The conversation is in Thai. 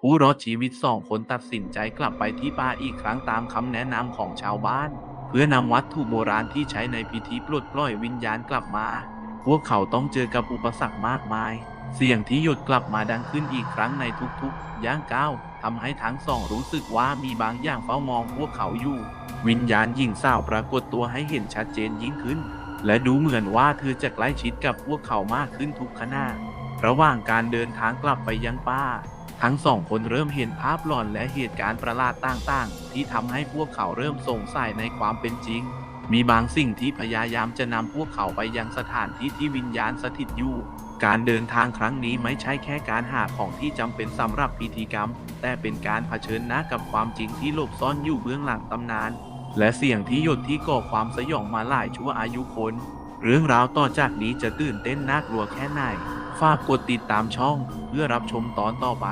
ผู้รอดชีวิตสองคนตัดสินใจกลับไปที่ป่าอีกครั้งตามคำแนะนำของชาวบ้าน เพื่อนำวัตถุโบราณที่ใช้ในพิธีปลดปล่อยวิญญาณกลับมา พวกเขาต้องเจอกับอุปสรรคมากมาย เสียงที่หยดกลับมาดังขึ้นอีกครั้งในทุกๆ ย่างก้าวทำให้ทั้งสองรู้สึกว่ามีบางอย่างเฝ้ามองพวกเขาอยู่ วิญญาณหญิงสาวปรากฏตัวให้เห็นชัดเจนยิ่งขึ้น และดูเหมือนว่าเธอจะใกล้ชิดกับพวกเขามากขึ้นทุกขณะระหว่างการเดินทางกลับไปยังป่า ทั้งสองคนเริ่มเห็นภาพหลอนและเหตุการณ์ประหลาดต่างๆ ที่ทำให้พวกเขาเริ่มสงสัยในความเป็นจริง มีบางสิ่งที่พยายามจะนำพวกเขาไปยังสถานที่ที่วิญญาณสถิตอยู่ การเดินทางครั้งนี้ไม่ใช่แค่การหาของที่จำเป็นสำหรับพิธีกรรม แต่เป็นการเผชิญหน้ากับความจริงที่หลบซ่อนอยู่เบื้องหลังตำนาน และเสียงที่หยดที่ก่อความสยองมาหลายชั่วอายุคน เรื่องราวต่อจากนี้จะตื่นเต้นน่ากลัวแค่ไหน ฝากกดติดตามช่องเพื่อรับชมตอนต่อไป